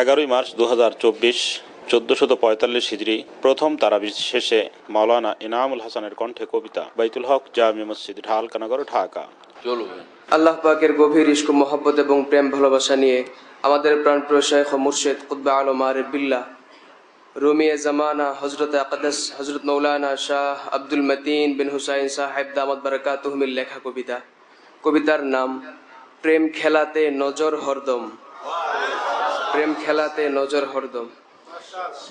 এগারোই মার্চ দু হাজার চব্বিশ চোদ্দশত পঁয়তাল্লিশ হিজড়ি প্রথম তারাবি শেষে মাওলানা ইনামুল হাসানের কণ্ঠে কবিতা বাইতুল হক জামি মসজিদ ঢালকানগর ঢাকা। আল্লাহ পাকের গভীর ইস্ক মোহাব্বত এবং প্রেম ভালোবাসা নিয়ে আমাদের প্রাণপ্রিয় শেখ মুর্শেদ কুতবা আলম আরে বিল্লাহ রুমিয়ে জামানা হজরত আকদাস হজরত মৌলানা শাহ আব্দুল মতিন বিন হুসাইন সাহেব দামদ বারাকাতুহমির লেখা কবিতা। কবিতার নাম প্রেম খেলাতে নজর হরদম। প্রেম খেলাতে নজর হরদম।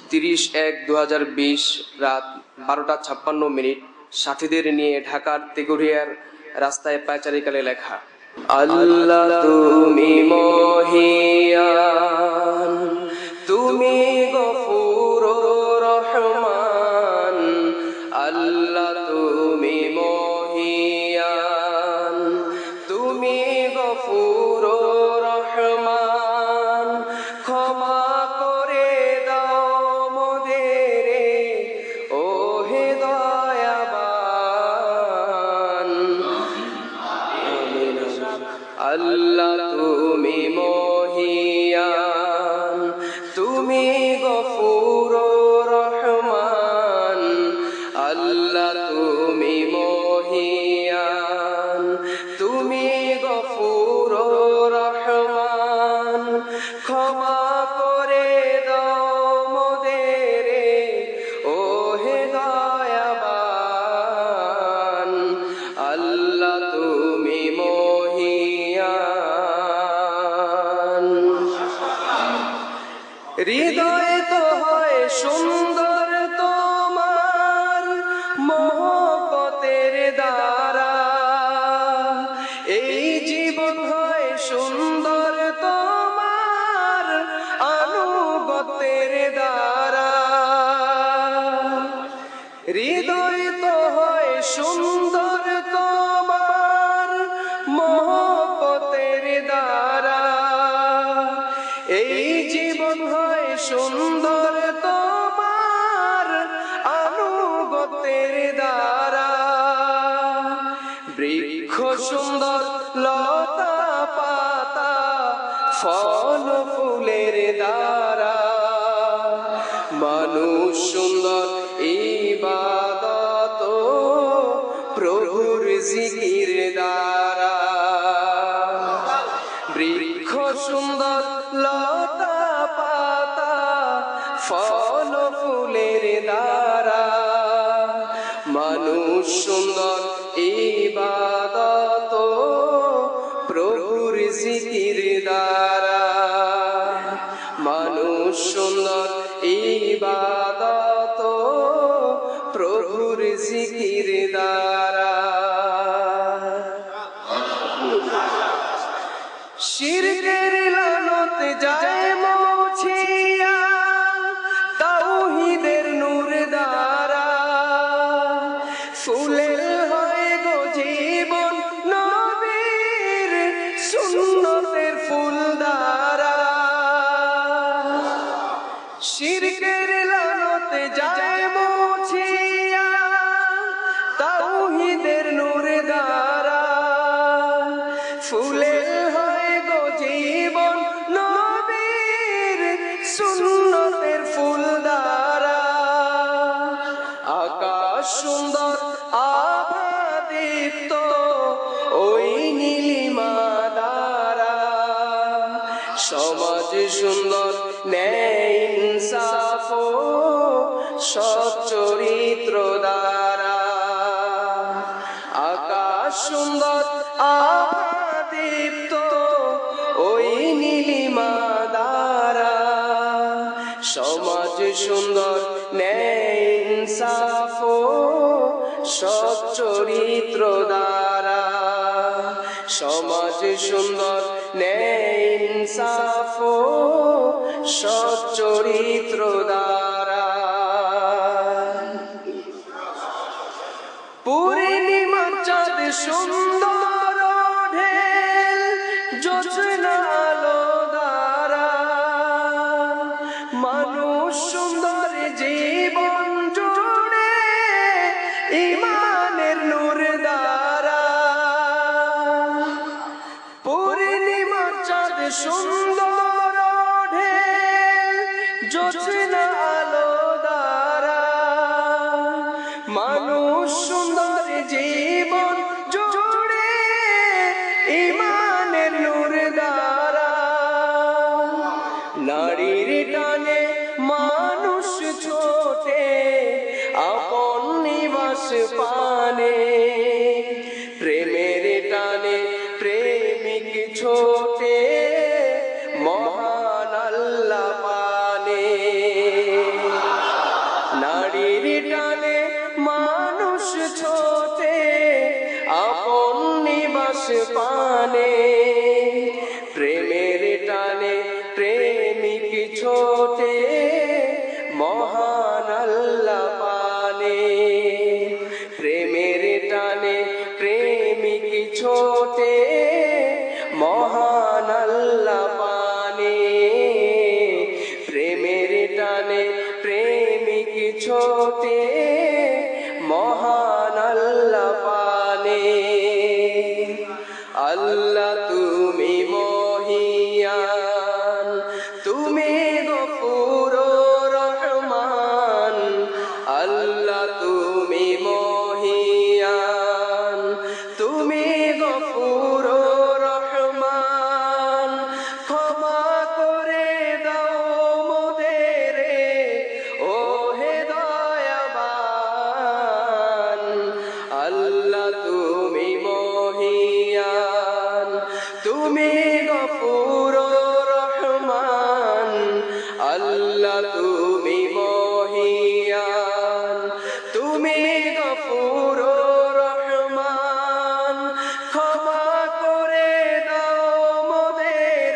তিরিশ এক দু রাত বারোটা ছাপ্পান্ন মিনিট সাথীদের নিয়ে ঢাকার তেগুরিয়ার রাস্তায় পায়চারিকালে লেখা, আল্লাহ তুমি মহিয়ান আল্লাহ তুমি মহিয়ান হৃদয় তো হয় সুন্দর তোমার মোহব্বতের দ্বারা। এই জীবন হয় সুন্দর তোমার আনুগতের দ্বারা। বৃক্ষ সুন্দর লতা পাতা ফল ফুলের দ্বারা। মানুষ সুন্দর ইবাদত প্রভুর জিকির দ্বারা। বৃক্ষ সুন্দর লতা পাতা ফল ফুলের দ্বারা। মানুষ সুন্দর ইবাদত প্রভুর জিকির দ্বারা। মানুষ সুন্দর ইবাদত জিকির ফুলে হয় গো জীবন নবীর সুন্নতের ফুল দ্বারা আকাশ সুন্দর আভাদীপ্ত ওই নীলিমা দ্বারা। সমাজ সুন্দর, ন্যায় ইনসাফ সৎ চরিত্র দ্বারা। আকাশ সুন্দর আভাদীপ্ত ওই নীলিমা দ্বারা। সমাজ সুন্দর ও সৎ চরিত্র দ্বারা। সমাজ সুন্দর ও সৎ চরিত্র দ্বারা। পূর্ণিমা চাঁদ সুন্দর ঢেল ইমানের নূর দ্বারা পূর্ণিমা চাঁদ সুন্দর ঢেল জোছনা আলো দ্বারা। মানুষ সুন্দর পানে প্রেমের টানে প্রেমিক ছোটে, মহান আল্লাহ পানে নারীর টানে মানুষ ছোটে, আপন নিবাস পানে। প্রেমের টানে প্রেমিক ছোটে প্রেমিক তুমি গফুর রহমান। আল্লাহ তুমি মহিয়ান। তুমি গফুর রহমান। ক্ষমা করে দাও মোদের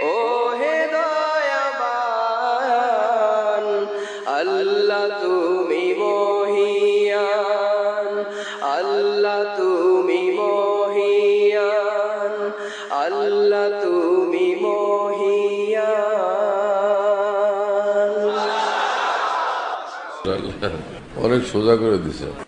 ও হে দয়াবান। আল্লাহ তুমি মহিয়ান। আল্লাহ তুমি মহিয়ান। তুমি মহিয়া। অনেক সোজা করে দিছে।